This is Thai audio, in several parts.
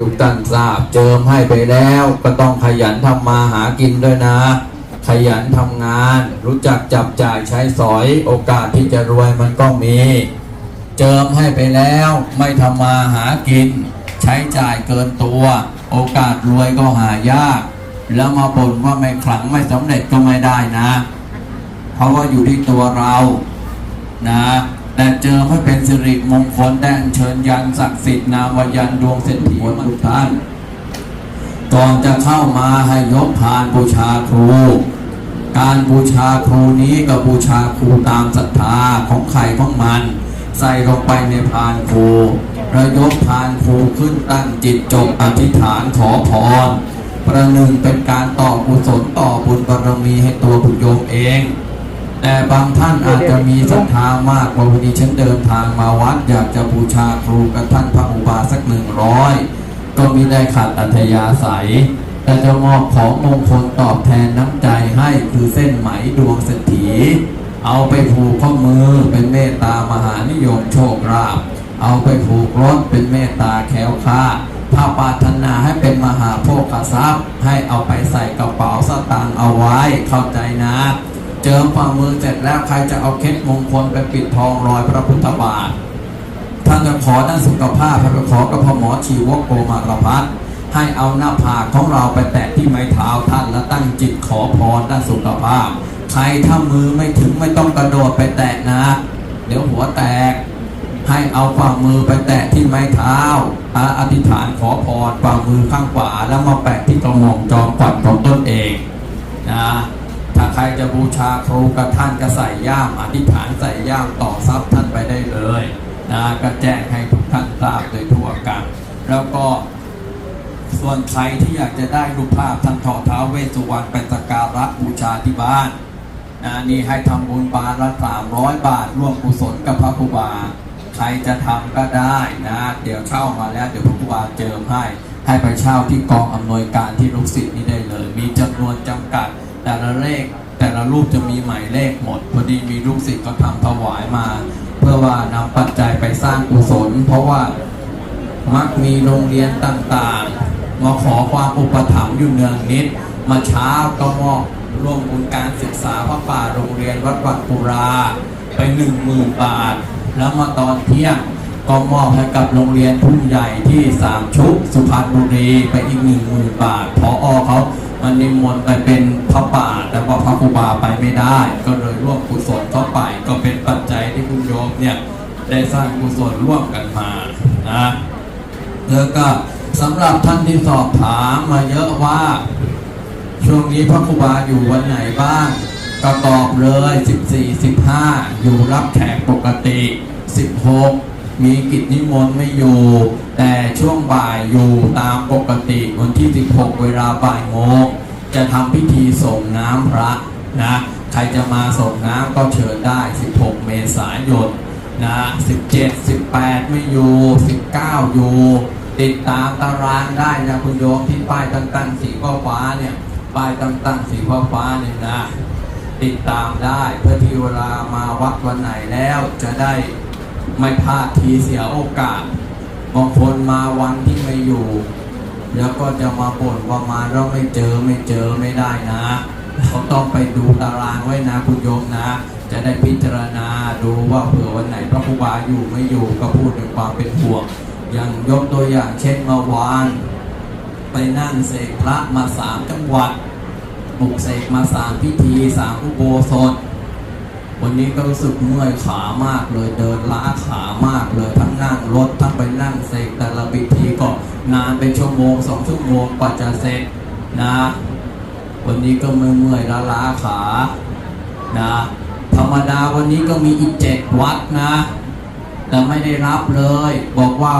ทุกท่านทราบเจิมให้ไปแล้วก็ต้องขยันทำมาหากินด้วยนะ ขยันทำงาน รู้จักจับจ่ายใช้สอยโอกาสที่จะรวยมันก็มี เจิมให้ไปแล้วไม่ทำมาหากิน ใช้จ่ายเกินตัว โอกาสรวยก็หายาก แล้วมาบ่นว่าไม่ขลังไม่สำเร็จก็ไม่ได้นะ เพราะว่าอยู่ที่ตัวเรานะ แต่เจอให้เป็นสิริมงคลได้อัญเชิญยันศักดิ์สิทธิ์นามยันดวงเศรษฐีมันทุกท่านก่อนจะเข้ามาให้ยกพานบูชาครู การบูชาครูนี้ก็บูชาครูตามศรัทธาของใครของมัน ใส่ลงไปในพานครูระยกพานครูขึ้นตั้งจิตจบอธิษฐานขอพรประหนึ่งเป็นการต่อกุศลต่อบุญบารมีให้ตัวผู้โยมเอง แต่บางท่านอาจจะมีศรัทธามากว่าวันนี้ฉันเดินทางมาวัด อยากจะบูชาครูกับท่านพระอุบาสักหนึ่งร้อยก็มิได้ขัดอัธยาศัย แต่จะมอบของมงคลตอบแทนน้ำใจให้คือเส้นไหมดวงเศรษฐี เอาไปผูกข้อมือเป็นเมตตามหานิยมโชคลาภเอาไปผูกรถเป็นเมตตาแคล้วคลาถ้าปรารถนาให้เป็นมหาโภคทรัพย์ ให้เอาไปใส่กระเป๋าสตางค์เอาไว้เข้าใจนะ เจิมฝ่ามือเสร็จแล้วใครจะเอาเคสมงคลไปปิดทองรอยพระพุทธบาท ท่านจะขอด้านสุขภาพท่านไปขอกับพ่อหมอชีวกโกมารพัฒให้เอาหน้าผากของเราไปแตะที่ไม้เท้าท่านแล้วตั้งจิตขอพรด้านสุขภาพ ใครถ้ามือไม่ถึงไม่ต้องกระโดดไปแตะนะ เดี๋ยวหัวแตก ให้เอาฝ่ามือไปแตะที่ไม้เท้าอาอธิษฐานขอพรฝ่ามือข้างขวาแล้วมาแปะที่กระหม่อมจอมขวัญของตนเองนะ ถ้าใครจะบูชาครูกับท่านก็ใส่ย่ามอธิษฐานใส่ย่ามต่อทรัพย์ท่านไปได้เลยนะก็แจ้งให้ทุกท่านทราบโดยทั่วกัน แล้วก็ส่วนใครที่อยากจะได้รูปภาพท่านถอดเท้าเวสุวรรณเป็นสกการะบูชาที่บ้านนะนี่ให้ทำบุญบาทละสามร้อยบาทร่วมกุศลกับพระครูบาใครจะทำก็ได้นะ เดี๋ยวเช่ามาแล้ว เดี๋ยวพระครูบาเจิมให้ ให้ไปเช่าที่กองอำนวยการที่ลูกศิษย์นี่ได้เลย มีจำนวนจำกัด แต่ละเลขแต่ละรูปจะมีหมายเลขหมด พอดีมีลูกศิษย์ก็ทำถวายมา เพื่อว่านำปัจจัยไปสร้างกุศล เพราะว่ามักมีโรงเรียนต่างๆ มาขอความอุปถัมภ์อยู่เนืองนิด มาเช้าก็มอบร่วมบุญการศึกษาพระป่าโรงเรียนวัดวัดปุราไปหนึ่งหมื่นบาท แล้วมาตอนเที่ยงก็มอบให้กับโรงเรียนทุ่งใหญ่ที่สามชุกสุพรรณบุรีไปอีกหนึ่งหมื่นบาทพออเขา มันนิมนต์ไปเป็นพระป่า แต่ว่าพระครูบาไปไม่ได้ ก็เลยร่วมกุศลเข้าไป ก็เป็นปัจจัยที่คุณโยมเนี่ยได้สร้างกุศลร่วมกันมานะแล้วก็สำหรับท่านที่สอบถามมาเยอะว่า ช่วงนี้พระครูบาอยู่วันไหนบ้างก็ตอบเลย 14 15 อยู่รับแขกปกติ 16 มีกิจนิมนต์ไม่อยู่ แต่ช่วงบ่ายอยู่ตามปกติวันที่ 16 เวลาบ่ายโมงจะทำพิธีส่งน้ำพระนะ ใครจะมาส่งน้ำก็เชิญได้ 16 เมษายนนะ17 18 ไม่อยู่ 19 อยู่ ติดตามตารางได้นะคุณโยมที่ป้ายตั้งๆสีฟ้าเนี่ยป้ายตั้งๆสีฟ้าเนี่ยนะ ติดตามได้เพื่อที่เวลามาวัดวันไหนแล้วจะได้ ไม่พลาดทีเสียโอกาสบางคนมาวันที่ไม่อยู่ แล้วก็จะมาบ่นว่ามาแล้วไม่เจอไม่เจอไม่ได้นะเขาต้องไปดูตารางไว้นะคุณโยมนะ จะได้พิจารณาดูว่าเผื่อวันไหนพระครูบาอยู่ไม่อยู่ก็พูดด้วยความเป็นห่วงอย่างยกตัวอย่างเช่นเมื่อวานไปนั่งเสกพระมาสามจังหวัดปลุกเสกมาสามพิธีสามอุโบสถ วันนี้ก็รู้สึกเมื่อยขามากเลยเดินล้าขามากเลยทั้งนั่งรถทั้งไปนั่งเสกแต่ละพิธีก็นานเป็นชั่วโมงสองชั่วโมงกว่าจะเสร็จนะ วันนี้ก็เมื่อยเมื่อยล้าล้าขานะธรรมดาวันนี้ก็มีอีกเจ็ดวัดนะ แต่ไม่ได้รับเลย บอกว่า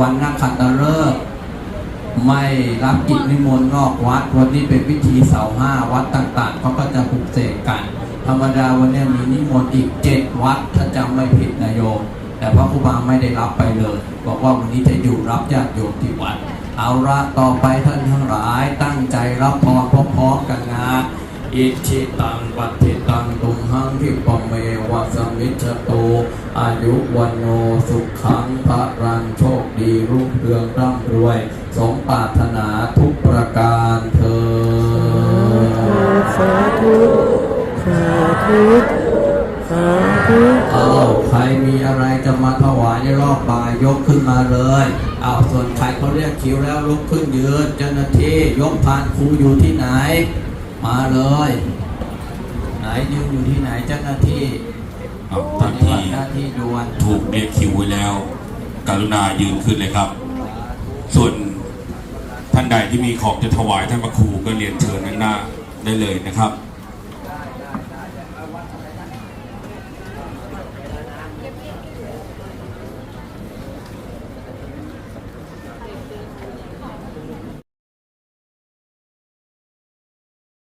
วันนักขัตฤกษ์ไม่รับกิจนิมนต์นอกวัด วันนี้เป็นพิธีเสาห้าวัดต่างๆเขาก็จะปลุกเสกกัน ธรรมดาวันนี้มีนิมนต์อีกเจ็ดวัดถ้าจำไม่ผิดนะโยม แต่พระครูบาไม่ได้รับไปเลย บอกว่าวันนี้จะอยู่รับญาติโยมที่วัด เอาละต่อไปท่านทั้งหลายตั้งใจรับพรพร้อมๆกันนะอิชิตังปัติตังตุมหังคิปเมวะสมิจโต อายุวันโนสุขังพระรังโชคดีรุ่งเรืองร่ำรวย สมปรารถนาทุกประการเธอ ธุสาธุเอาใครมีอะไรจะมาถวายในรอบบ่ายยกขึ้นมาเลยเอาส่วนใครเขาเรียกคิวแล้วลุกขึ้นยืนเจ้าหน้าที่ยกพานครูอยู่ที่ไหน มาเลย ไหนยืนอยู่ที่ไหนเจ้าหน้าที่เอาปท่านฏิที่ติหน้าที่ด่วนถูกเรียกคิวไว้แล้ว กรุณายืนขึ้นเลยครับ ส่วนท่านใดที่มีของจะถวายท่านพระครูก็เรียนเชิญด้านหน้าได้เลยนะครับ